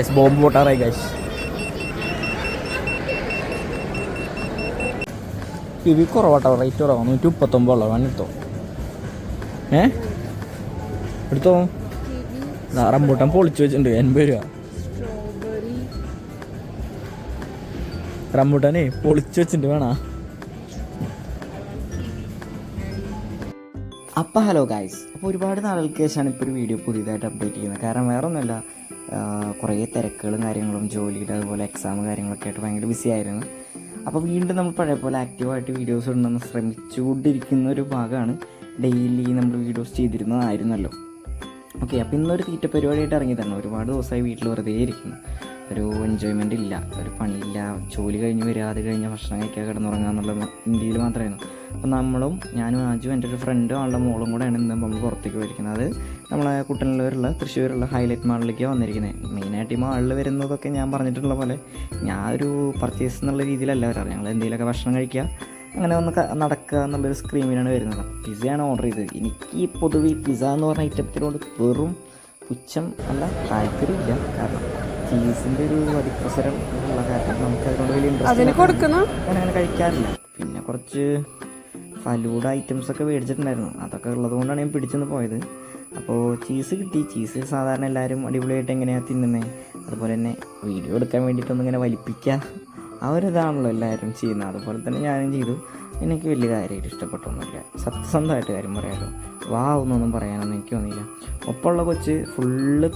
Guys bomb പൊട്ടാറായി guys kiwi കുറവാട്ടോ rate കുറവാണ് നൂറ്റി മുപ്പത്തൊമ്പതുള്ള വേണം എടുത്തോ ഏ എടുത്തോ റംബൂട്ടാൻ പൊളിച്ചു വെച്ചിട്ടുണ്ട് എൺപത് രൂപ സ്ട്രോബെറി റംബൂട്ടാനേ പൊളിച്ചു വെച്ചിട്ടുണ്ട് വേണോ അപ്പോൾ ഹലോ ഗായ്സ് അപ്പോൾ ഒരുപാട് നാളുകൾക്ക് ശേഷമാണ് ഇപ്പോൾ ഒരു വീഡിയോ പുതിയതായിട്ട് അപ്ഡേറ്റ് ചെയ്യുന്നത്. കാരണം വേറെ ഒന്നുമല്ല കുറേ തിരക്കുകളും കാര്യങ്ങളും ജോലിയുടെ അതുപോലെ എക്സാം കാര്യങ്ങളൊക്കെ ആയിട്ട് ഭയങ്കര ബിസി ആയിരുന്നു. അപ്പോൾ വീണ്ടും നമ്മൾ പഴയ പോലെ ആക്റ്റീവായിട്ട് വീഡിയോസ് ഇടണമെന്ന് ശ്രമിച്ചുകൊണ്ടിരിക്കുന്ന ഒരു ഭാഗമാണ് ഡെയിലി നമ്മൾ വീഡിയോസ് ചെയ്തിരുന്നതായിരുന്നല്ലോ. ഓക്കെ അപ്പോൾ ഇന്നൊരു തീറ്റ പരിപാടിയായിട്ട് ഇറങ്ങിയതാണ്. ഒരുപാട് ദിവസമായി വീട്ടിൽ വെറുതെ ഇരിക്കുന്നു. ഒരു എൻജോയ്മെന്റ് ഇല്ല ഒരു പണിയില്ല. ജോലി കഴിഞ്ഞ് വരിക അത് കഴിഞ്ഞ് ഭക്ഷണം കഴിക്കുക കിടന്നുറങ്ങുക എന്നുള്ള ഇന്ത്യയിൽ മാത്രമായിരുന്നു അപ്പോൾ നമ്മളും ഞാനും ആജും എന്റെ ഒരു ഫ്രണ്ടും ആളുടെ മോളും കൂടെയാണ് ഇന്ന് നമ്മൾ പുറത്തേക്ക് പോയിരിക്കുന്നത്. അത് നമ്മളെ കുട്ടനല്ലൂരുള്ള തൃശ്ശൂരുള്ള ഹൈലൈറ്റ് മാളിലേക്ക് വന്നിരിക്കുന്നത് മെയിനായിട്ട് ഈ മാളിൽ വരുന്നതൊക്കെ ഞാൻ പറഞ്ഞിട്ടുള്ള പോലെ ഞാൻ ഒരു പർച്ചേസ് എന്നുള്ള രീതിയിലല്ല വരാറ്. ഞങ്ങൾ എന്തെങ്കിലുമൊക്കെ ഭക്ഷണം കഴിക്കുക അങ്ങനെ ഒന്ന് നടക്കുക എന്നുള്ളൊരു സ്ക്രീമിനാണ് വരുന്നത്. പിസയാണ് ഓർഡർ ചെയ്തത്. എനിക്ക് പൊതുവെ പിസ എന്ന് പറഞ്ഞ ഐറ്റത്തിനോട് വെറും പുച്ഛം അല്ല താല്പര്യമില്ല. കാരണം ചീസിന്റെ ഒരു അതിപ്രസരം ഉള്ള കാരണം നമുക്ക് അതിനോട് വലിയ ഇൻട്രസ്റ്റ് അങ്ങനെ കഴിക്കാറില്ല. പിന്നെ കുറച്ച് ഫലൂഡ ഐറ്റംസ് ഒക്കെ മേടിച്ചിട്ടുണ്ടായിരുന്നു. അതൊക്കെ ഉള്ളതുകൊണ്ടാണ് ഞാൻ പിടിച്ചെന്ന് പോയത്. അപ്പോൾ ചീസ് കിട്ടി. ചീസ് സാധാരണ എല്ലാവരും അടിപൊളിയായിട്ട് എങ്ങനെയാണ് തിന്നുന്നത് അതുപോലെ തന്നെ വീഡിയോ എടുക്കാൻ വേണ്ടിയിട്ടൊന്നും ഇങ്ങനെ വലിപ്പിക്കുക ആ ഒരു ഇതാണല്ലോ എല്ലാവരും ചെയ്യുന്നത്. അതുപോലെ തന്നെ ഞാനും ചെയ്തു. എനിക്ക് വലിയ കാര്യമായിട്ട് ഇഷ്ടപ്പെട്ടൊന്നുമില്ല. സത്യസന്ധമായിട്ട് കാര്യം പറയാമല്ലോ വാവെന്നൊന്നും പറയാനൊന്നും എനിക്ക് തോന്നിയില്ല. ഒപ്പമുള്ള കൊച്ച് ഫുള്ള്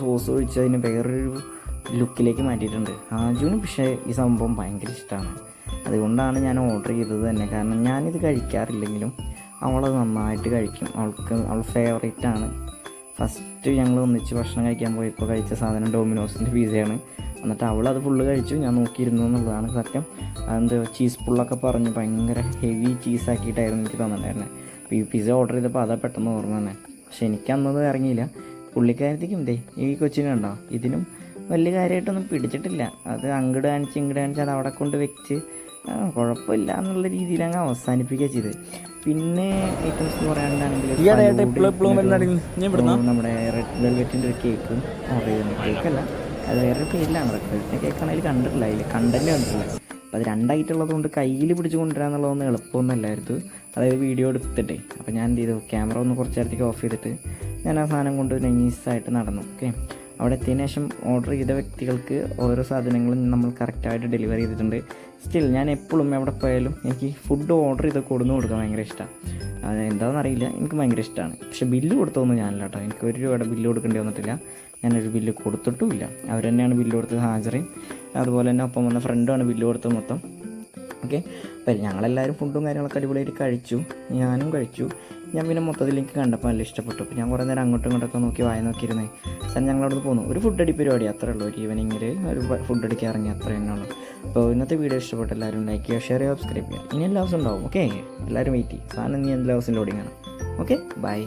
സോസ് ഒഴിച്ച് അതിന് വേറൊരു ലുക്കിലേക്ക് മാറ്റിയിട്ടുണ്ട്. ആജുവിന് പക്ഷേ ഈ സംഭവം ഭയങ്കര ഇഷ്ടമാണ് അതുകൊണ്ടാണ് ഞാൻ ഓർഡർ ചെയ്തത് തന്നെ. കാരണം ഞാനിത് കഴിക്കാറില്ലെങ്കിലും അവളത് നന്നായിട്ട് കഴിക്കും. അവൾക്ക് അവൾ ഫേവറേറ്റ് ആണ്. ഫസ്റ്റ് ഞങ്ങൾ ഒന്നിച്ച് ഭക്ഷണം കഴിക്കാൻ പോയപ്പോൾ കഴിച്ച സാധനം ഡോമിനോസിന്റെ പിസയാണ് എന്നിട്ട് അവളത് ഫുള്ള് കഴിച്ചു. ഞാൻ നോക്കിയിരുന്നു എന്നുള്ളതാണ് സത്യം. അതെന്ത് ചീസ് പുള്ളൊക്കെ പറഞ്ഞ് ഭയങ്കര ഹെവി ചീസാക്കിയിട്ടായിരുന്നു എനിക്ക് തന്നിട്ടുണ്ടായിരുന്നത് അപ്പോൾ ഈ പിസ്സ ഓർഡർ ചെയ്തപ്പോൾ അതാ പെട്ടെന്ന് ഓർമ്മ തന്നെ പക്ഷെ എനിക്ക് അന്നത് ഇറങ്ങിയില്ല. പുള്ളിക്കാരത്തേക്കും ദേ ഈ കൊച്ചിനുണ്ടോ ഇതിനും വലിയ കാര്യമായിട്ടൊന്നും പിടിച്ചിട്ടില്ല. അത് അങ്ങട് കാണിച്ച് ഇങ്ങട് കാണിച്ച് അത് അവിടെ കൊണ്ട് വെച്ച് കുഴപ്പമില്ല എന്നുള്ള രീതിയിൽ അങ്ങ് അവസാനിപ്പിക്കുക ചെയ്ത് പിന്നെ ഐറ്റംസ് എന്ന് പറയാനാണെങ്കിൽ നമ്മുടെ റെഡ് വെൽവെറ്റിന്റെ ഒരു കേക്കും ഓർഡർ ചെയ്തിട്ടുണ്ട് കേക്കല്ല. അത് വേറൊരു പേരിലാണ് റെഡ് വെൽവെറ്റിന്റെ കേക്കാണെങ്കിൽ കണ്ടിട്ടില്ല. അതിൽ കണ്ടന്റ് കണ്ടിട്ടില്ല. അപ്പോൾ അത് രണ്ടായിട്ടുള്ളത് കൊണ്ട് കയ്യിൽ പിടിച്ച് കൊണ്ടുവരിക എന്നുള്ളതൊന്നും എളുപ്പമൊന്നുമല്ലായിരുന്നു അതായത് വീഡിയോ എടുത്തിട്ടേ. അപ്പോൾ ഞാൻ എന്ത് ചെയ്തു? ക്യാമറ ഒന്ന് കുറച്ച് നേരത്തേക്ക് ഓഫ് ചെയ്തിട്ട് ഞാൻ ആ സാധനം കൊണ്ട് നൈസായിട്ട് നടന്നു ഓക്കെ അവിടെ എത്തിയതിന് ശേഷം ഓർഡർ ചെയ്ത വ്യക്തികൾക്ക് ഓരോ സാധനങ്ങളും നമ്മൾ കറക്റ്റായിട്ട് ഡെലിവറി ചെയ്തിട്ടുണ്ട്. സ്റ്റിൽ ഞാൻ എപ്പോഴും എവിടെ പോയാലും എനിക്ക് ഫുഡ് ഓർഡർ ചെയ്ത് കൊടുന്ന് കൊടുക്കാൻ ഭയങ്കര ഇഷ്ടമാണ് അത് എന്താണെന്ന് അറിയില്ല എനിക്ക് ഭയങ്കര ഇഷ്ടമാണ് പക്ഷേ ബില്ല് കൊടുത്തതൊന്നും ഞാനില്ല കേട്ടോ. എനിക്ക് ഒരു രൂപയുടെ ബില്ല് കൊടുക്കേണ്ടി വന്നിട്ടില്ല. ഞാനൊരു ബില്ല് കൊടുത്തിട്ടുമില്ല. അവർ തന്നെയാണ് ബില്ല് കൊടുത്തത് ഹാജറയും അതുപോലെ തന്നെ ഒപ്പം വന്ന ഫ്രണ്ടുമാണ് ബില്ല് കൊടുത്തത് മൊത്തം. ഓക്കെ അപ്പം ഞങ്ങളെല്ലാവരും ഫുഡും കാര്യങ്ങളൊക്കെ അടിപൊളിയായിട്ട് കഴിച്ചു. ഞാനും കഴിച്ചു. ഞാൻ പിന്നെ മൊത്തത്തിൽ എനിക്ക് കണ്ടപ്പോൾ നല്ല ഇഷ്ടപ്പെട്ടു. അപ്പോൾ ഞാൻ കുറേ നേരം അങ്ങോട്ടും ഇങ്ങോട്ടൊക്കെ നോക്കി വായ നോക്കിയിരുന്നേ. സാർ ഞങ്ങളവിടെ പോന്നു. ഒരു ഫുഡ് അടി പരിപാടി അത്രേ ഉള്ളൂ. ഒരു ഈവനിങ്ങിൽ ഒരു ഫുഡ് അടിക്കാൻ ഇറങ്ങി അത്ര തന്നെയാണ് അപ്പോൾ ഇന്നത്തെ വീഡിയോ ഇഷ്ടപ്പെട്ട എല്ലാവരും ലൈക്ക് ചെയ്യുക ഷെയർ ചെയ്യുക സബ്സ്ക്രൈബ് ചെയ്യുക. ഇനി എല്ലാ ദിവസവും ഉണ്ടാവും. ഓക്കെ എല്ലാവരും വെയിറ്റ് ചെയ്യും സാധനം ഇനി എല്ലാ ദിവസവും ലോഡിങ് ആണ്. Okay bye